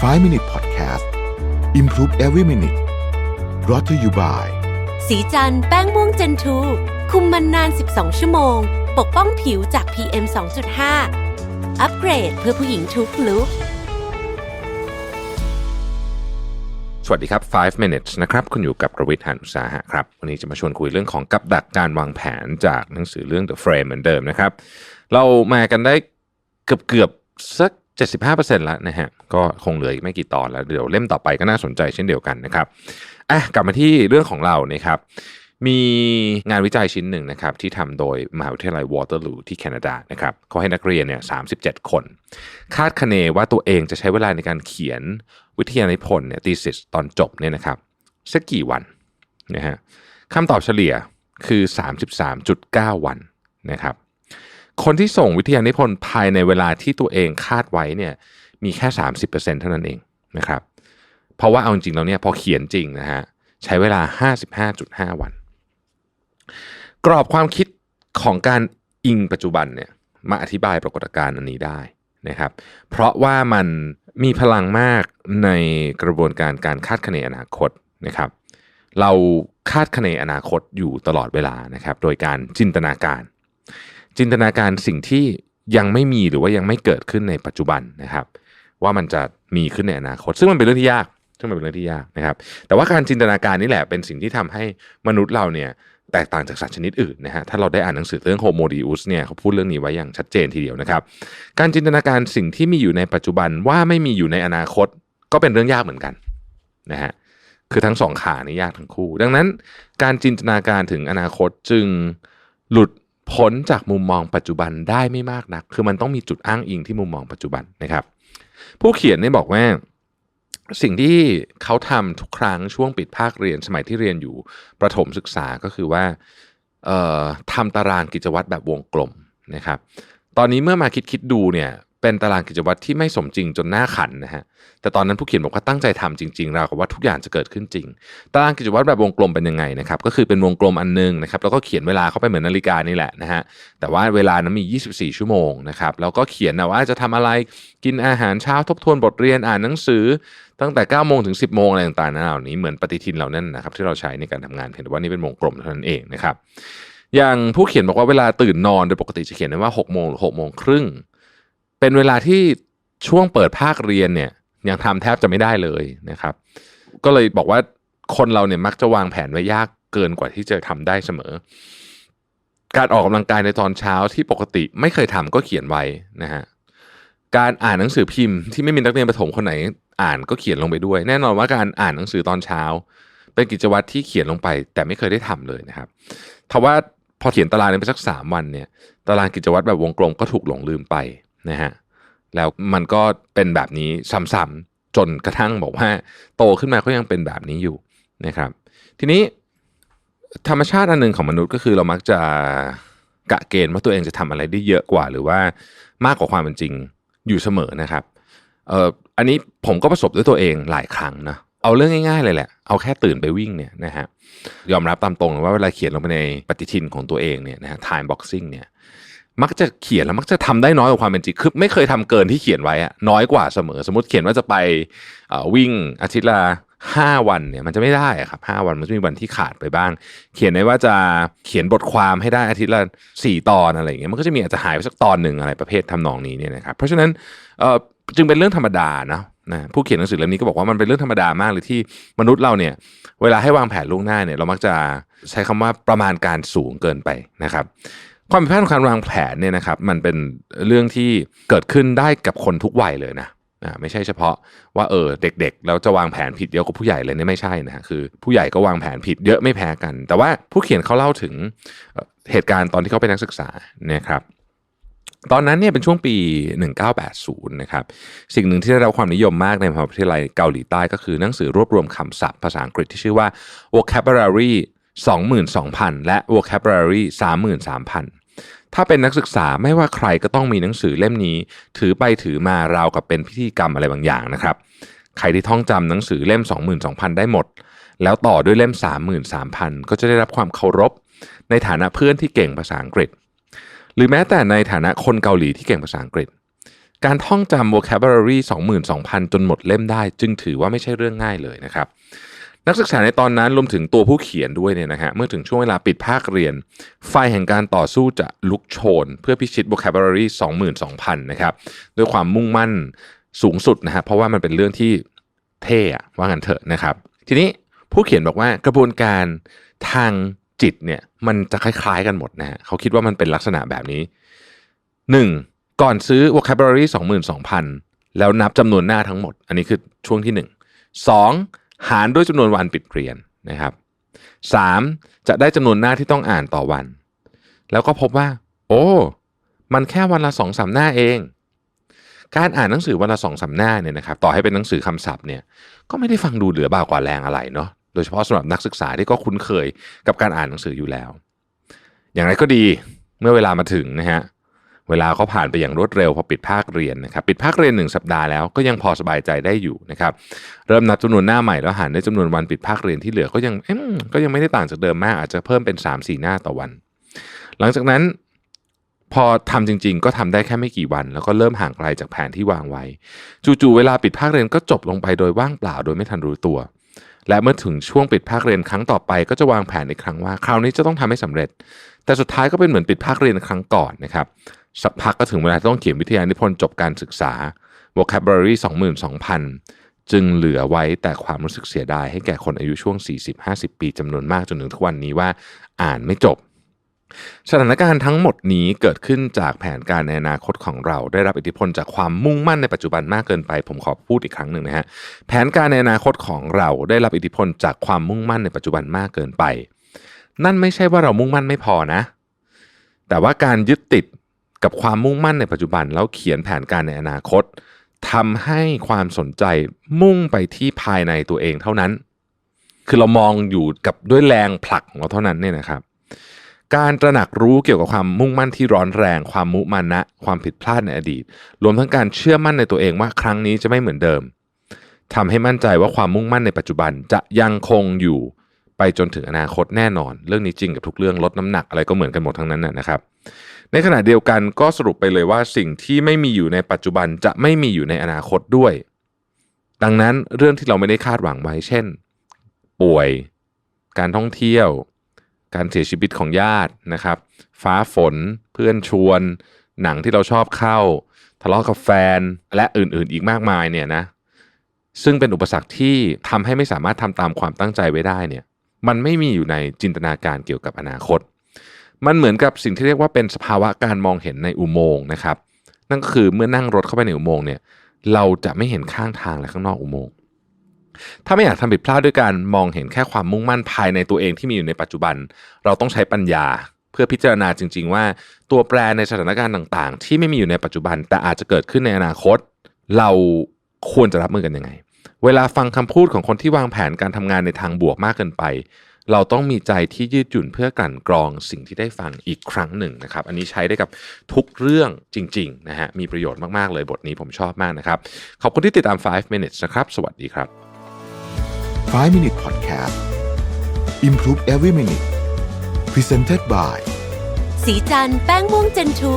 5 Minute Podcast Improve Every Minute brought to you by สีจันแป้งม่วงเจนทูคุมมันนาน 12 ชั่วโมง ปกป้องผิวจาก PM 2.5 อัปเกรดเพื่อผู้หญิงทุกลุกสวัสดีครับ 5 minutes นะครับ คุณอยู่กับประวิทย์หานุสาหะครับ วันนี้จะมาชวนคุยเรื่องของกับดักการวางแผนจากหนังสือเรื่อง The Frame เหมือนเดิมนะครับ เรามากันได้เกือบเกือบๆสัก 75%แล้วนะฮะก็คงเหลืออีกไม่กี่ตอนแล้วเดี๋ยวเล่มต่อไปก็น่าสนใจเช่นเดียวกันนะครับอะกลับมาที่เรื่องของเรานะครับมีงานวิจัยชิ้นหนึ่งนะครับที่ทำโดยมหาวิทยาลัยวอเตอร์ลูที่แคนาดานะครับเขาให้นักเรียนเนี่ย37คน คาดคะเนว่าตัวเองจะใช้เวลาในการเขียนวิทยานิพนธ์เนี่ย thesis ตอนจบเนี่ยนะครับสักกี่วันนะฮะคำตอบเฉลี่ยคือ 33.9 วันนะครับ คนที่ส่งวิทยานิพนธ์ภายในเวลาที่ตัวเองคาดไว้เนี่ยมีแค่ 30%เท่านั้นเองนะครับ เพราะว่าเอาจริงแล้วเนี่ยพอเขียนจริงนะฮะใช้เวลา 55.5 วัน กรอบความคิดของการอิงปัจจุบันเนี่ยมาอธิบายปรากฏการณ์อันนี้ได้นะครับ เพราะว่ามันมีพลังมากในกระบวนการการคาดคะเนอนาคตนะครับ เราคาดคะเนอนาคตอยู่ตลอดเวลานะครับ โดยการจินตนาการ จินตนาการสิ่งที่ยังไม่มีหรือว่ายังไม่เกิดขึ้นในปัจจุบันนะครับ ว่ามันจะมีขึ้นในอนาคต ซึ่งมันเป็นเรื่องที่ยาก ซึ่งมันเป็นเรื่องที่ยากนะครับ แต่ว่าการจินตนาการนี่แหละเป็นสิ่งที่ทำให้มนุษย์เราเนี่ยแตกต่างจากสัตว์ชนิดอื่นนะฮะถ้าเราได้อ่านหนังสือเรื่องโฮโมดิอุสเนี่ยเขาพูดเรื่องนี้ไว้อย่างชัดเจนทีเดียวนะครับ การจินตนาการสิ่งที่มีอยู่ในปัจจุบันว่าไม่มีอยู่ในอนาคต ก็เป็นเรื่องยากเหมือนกันนะฮะคือทั้งสองขานี่ยากทั้งคู่ ดังนั้นการจินตนาการถึงอนาคตจึงหลุด ผลจากมุมมองปัจจุบันได้ไม่มากนัก คือมันต้องมีจุดอ้างอิงที่มุมมองปัจจุบันนะครับ ผู้เขียนเนี่บอกว่าสิ่งที่เขาทำทุกครั้งช่วงปิดภาคเรียนสมัยที่เรียนอยู่ประถมศึกษาก็คือว่าทำตารางกิจวัตรแบบวงกลมนะครับ ตอนนี้เมื่อมาคิดคิดดูเนี่ย เป็นตารางกิจวัตรที่ไม่สมจริงจนหน้าขันนะฮะ แต่ตอนนั้นผู้เขียนบอกว่าตั้งใจทำจริงๆเราวกับว่าทุกอย่างจะเกิดขึ้นจริง ตารางกิจวัตรแบบวงกลมเป็นยังไงนะครับ ก็คือเป็นวงกลมอันนึงนะครับ แล้วก็เขียนเวลาเข้าไปเหมือนนาฬิกานี่แหละนะฮะ แต่ว่าเวลานั้นมี 24 ชั่วโมงนะครับ แล้วก็เขียนนะว่าจะทำอะไร กินอาหารเช้าทบทวนบทเรียน อ่านหนังสือ ตั้งแต่9โมงถึง 10 โมงอะไรต่างๆนั่นเหล่านี้เหมือนปฏิทินเรานั่นนะครับที่เราใช้ในการทำงานเพียงแต่ว่านี่เป็นวงกลมเท่านั้นเองนะครับ อย่างผู้เขียนบอกว่าเวลาตื่นนอนโดยปกติจะเขียนไว้ว่า6โมงหรือ6โมงครึ่ง เป็นเวลาที่ช่วงเปิดภาคเรียนเนี่ยยังทำแทบจะไม่ได้เลยนะครับ ก็เลยบอกว่าคนเราเนี่ยมักจะวางแผนไว้ยากเกินกว่าที่จะทำได้เสมอ การออกกำลังกายในตอนเช้าที่ปกติไม่เคยทำก็เขียนไว้นะฮะการอ่านหนังสือพิมพ์ที่ไม่มีนักเรียนประถมคนไหนอ่านก็เขียนลงไปด้วย แน่นอนว่าการอ่านหนังสือตอนเช้า เป็นกิจวัตรที่เขียนลงไป แต่ไม่เคยได้ทำเลยนะครับทว่าพอเขียนตารางนี้ไปสักสามวันเนี่ย ตารางกิจวัตรแบบวงกลมก็ถูกหลงลืมไป นะฮะแล้วมันก็เป็นแบบนี้ซ้ำๆจนกระทั่งบอกว่า โตขึ้นมาก็ยังเป็นแบบนี้อยู่นะครับ ทีนี้ธรรมชาติอันหนึ่งของมนุษย์ก็คือเรามักจะกะเกณฑ์ว่าตัวเองจะทำอะไรได้เยอะกว่า หรือว่ามากกว่าความเป็นจริงอยู่เสมอนะครับเอ่ออันนี้ผมก็ประสบด้วยตัวเองหลายครั้งนะเอาเรื่องง่ายๆเลยแหละ เอาแค่ตื่นไปวิ่งเนี่ยนะฮะยอมรับตามตรงว่าเวลาเขียนลงไปในปฏิทินของตัวเองเนี่ยนะฮะ time boxing เนี่ย มักจะเขียนแล้วมักจะทำได้น้อยกว่าความเป็นจริงคือไม่เคยทำเกินที่เขียนไว้อะน้อยกว่าเสมอ สมมติเขียนว่าจะไปวิ่งอาทิตย์ละห้าวันเนี่ยมันจะไม่ได้ครับห้าวันมันจะมีวันที่ขาดไปบ้าง เขียนไว้ว่าจะเขียนบทความให้ได้อาทิตย์ละสี่ตอนอะไรอย่างเงี้ยมันก็จะมีอาจจะหายไปสักตอนหนึ่งอะไรประเภททำนองนี้เนี่ยนะครับเพราะฉะนั้นจึงเป็นเรื่องธรรมดานะนะผู้เขียนหนังสือเล่มนี้ก็บอกว่ามันเป็นเรื่องธรรมดามากเลยที่มนุษย์เราเนี่ยเวลาให้วางแผนล่วงหน้าเนี่ยเรามักจะใช้คำว่าประมาณการสูงเกินไปนะครับ ความผิดพลาดของการวางแผนเนี่ยนะครับมันเป็นเรื่องที่เกิดขึ้นได้กับคนทุกวัยเลยนะนะไม่ใช่เฉพาะว่าเออเด็กๆแล้วจะวางแผนผิดเยอะกว่าผู้ใหญ่เลยเนี่ยไม่ใช่นะฮะคือผู้ใหญ่ก็วางแผนผิดเยอะไม่แพ้กัน แต่ว่าผู้เขียนเขาเล่าถึงเอ่อเหตุการณ์ตอนที่เขาเป็นนักศึกษานะครับตอนนั้นเนี่ยเป็นช่วงปี 1980 นะครับ สิ่งหนึ่งที่ได้รับความนิยมมากในมหาวิทยาลัยเกาหลีใต้ก็คือหนังสือรวบรวมคำศัพท์ภาษาอังกฤษที่ชื่อว่า vocabulary 22,000 และ vocabulary 33,000 ถ้าเป็นนักศึกษาไม่ว่าใครก็ต้องมีหนังสือเล่มนี้ ถือไปถือมาราวกับเป็นพิธีกรรมอะไรบางอย่างนะครับ ใครที่ท่องจำหนังสือเล่ม 22,000 ได้หมด แล้วต่อด้วยเล่ม 33,000 ก็จะได้รับความเคารพ ในฐานะเพื่อนที่เก่งภาษาอังกฤษ หรือแม้แต่ในฐานะคนเกาหลีที่เก่งภาษาอังกฤษ การท่องจำ vocabulary 22,000 จนหมดเล่มได้ จึงถือว่าไม่ใช่เรื่องง่ายเลยนะครับ นักศึกษาในตอนนั้นรวมถึงตัวผู้เขียนด้วยเนี่ยนะฮะเมื่อถึงช่วงเวลาปิดภาคเรียน ไฟแห่งการต่อสู้จะลุกโชน เพื่อพิชิต vocabulary 22,000 นะครับ ด้วยความมุ่งมั่นสูงสุดนะฮะเพราะว่ามันเป็นเรื่องที่เท่อะว่างันเถอะนะครับ ทีนี้ผู้เขียนบอกว่ากระบวนการทางจิตเนี่ยมันจะคล้ายๆกันหมดนะฮะเขาคิดว่ามันเป็นลักษณะแบบนี้ 1. ก่อนซื้อ vocabulary 22,000 แล้วนับจำนวนหน้าทั้งหมด อันนี้คือช่วงที่ 1 2. หารด้วยจำนวนวันปิดเรียนนะครับ 3. จะได้จำนวนหน้าที่ต้องอ่านต่อวัน แล้วก็พบว่า โอ้ มันแค่วันละสองสามหน้าเอง การอ่านหนังสือวันละสองสามหน้าเนี่ยนะครับ ต่อให้เป็นหนังสือคำศัพท์เนี่ยก็ไม่ได้ฟังดูเหลือบ่ากว่าแรงอะไรเนาะโดยเฉพาะสำหรับนักศึกษาที่ก็คุ้นเคยกับการอ่านหนังสืออยู่แล้ว อย่างไรก็ดีเมื่อเวลามาถึงนะฮะ เวลาก็ผ่านไปอย่างรวดเร็วพอปิดภาคเรียนนะครับปิดภาคเรียนหนึ่งสัปดาห์แล้วก็ยังพอสบายใจได้อยู่นะครับเริ่มนับจำนวนหน้าใหม่แล้วหารด้วยจำนวนวันปิดภาคเรียนที่เหลือก็ยังเอ๊ะก็ยังไม่ได้ต่างจากเดิมมาก อาจจะเพิ่มเป็น 3-4 หน้าต่อวัน หลังจากนั้นพอทำจริง ๆ ก็ทำได้แค่ไม่กี่วัน แล้วก็เริ่มห่างไกลจากแผนที่วางไว้ จู่ๆเวลาปิดภาคเรียนก็จบลงไปโดยว่างเปล่าโดยไม่ทันรู้ตัว และเมื่อถึงช่วงปิดภาคเรียนครั้งต่อไป ก็จะวางแผนอีกครั้งว่า คราวนี้จะต้องทำให้สำเร็จ แต่สุดท้ายก็เป็นเหมือนปิดภาคเรียนครั้งก่อนนะครับ สักพักก็ถึงเวลาต้องเขียนวิทยานิพนธ์จบการศึกษา vocabulary 22,000 จึงเหลือไว้แต่ความรู้สึกเสียดาย ให้แก่คนอายุช่วง 40-50 ปีจำนวนมากจนถึงทุกวันนี้ว่าอ่านไม่จบ สถานการณ์ทั้งหมดนี้เกิดขึ้นจากแผนการในอนาคตของเรา ได้รับอิทธิพลจากความมุ่งมั่นในปัจจุบันมากเกินไป ผมขอพูดอีกครั้งหนึ่งนะฮะแผนการในอนาคตของเราได้รับอิทธิพลจากความมุ่งมั่นในปัจจุบันมากเกินไป นั่นไม่ใช่ว่าเรามุ่งมั่นไม่พอนะ แต่ว่าการยึดติด กับความมุ่งมั่นในปัจจุบัน แล้วเขียนแผนการในอนาคตทำให้ความสนใจมุ่งไปที่ภายในตัวเองเท่านั้น คือเรามองอยู่กับด้วยแรงผลักของเราเท่านั้นเนี่ยนะครับ การตระหนักรู้เกี่ยวกับความมุ่งมั่นที่ร้อนแรง ความมุมานะ ความผิดพลาดในอดีต รวมทั้งการเชื่อมั่นในตัวเองว่าครั้งนี้จะไม่เหมือนเดิมทำให้มั่นใจว่าความมุ่งมั่นในปัจจุบันจะยังคงอยู่ไปจนถึงอนาคตแน่นอน เรื่องนี้จริงกับทุกเรื่องลดน้ำหนักอะไรก็เหมือนกันหมดทั้งนั้นนะครับ ในขณะเดียวกันก็สรุปไปเลยว่าสิ่งที่ไม่มีอยู่ในปัจจุบันจะไม่มีอยู่ในอนาคตด้วย ดังนั้นเรื่องที่เราไม่ได้คาดหวังไว้ เช่น ป่วย การท่องเที่ยว การเสียชีวิตของญาตินะครับ ฟ้าฝน เพื่อนชวน หนังที่เราชอบเข้า ทะเลาะกับแฟนและอื่นๆ อีกมากมายเนี่ยนะซึ่งเป็นอุปสรรคที่ทำให้ไม่สามารถทำตามความตั้งใจไว้ได้เนี่ยมันไม่มีอยู่ในจินตนาการเกี่ยวกับอนาคต มันเหมือนกับสิ่งที่เรียกว่าเป็นสภาวะการมองเห็นในอุโมงค์นะครับ นั่นก็คือเมื่อนั่งรถเข้าไปในอุโมงค์เนี่ยเราจะไม่เห็นข้างทางและข้างนอกอุโมงค์ถ้าไม่อยากทำผิดพลาดด้วยการมองเห็นแค่ความมุ่งมั่นภายในตัวเองที่มีอยู่ในปัจจุบัน เราต้องใช้ปัญญา เพื่อพิจารณาจริง ๆ ว่าตัวแปรในสถานการณ์ต่างๆ ที่ไม่มีอยู่ในปัจจุบัน แต่อาจจะเกิดขึ้นในอนาคต เราควรจะรับมือกันยังไง เวลาฟังคำพูดของคนที่วางแผนการทำงานในทางบวกมากเกินไป เราต้องมีใจที่ยืดหยุ่นเพื่อกลั่นกรองสิ่งที่ได้ฟังอีกครั้งหนึ่งนะครับ อันนี้ใช้ได้กับทุกเรื่องจริงๆนะฮะมีประโยชน์มากๆเลยบทนี้ผมชอบมากนะครับ ขอบคุณที่ติดตาม 5 minutes นะครับ สวัสดีครับ 5 Minute Podcast Improve Every Minute Presented by สีจันแป้งม่วงเจนทู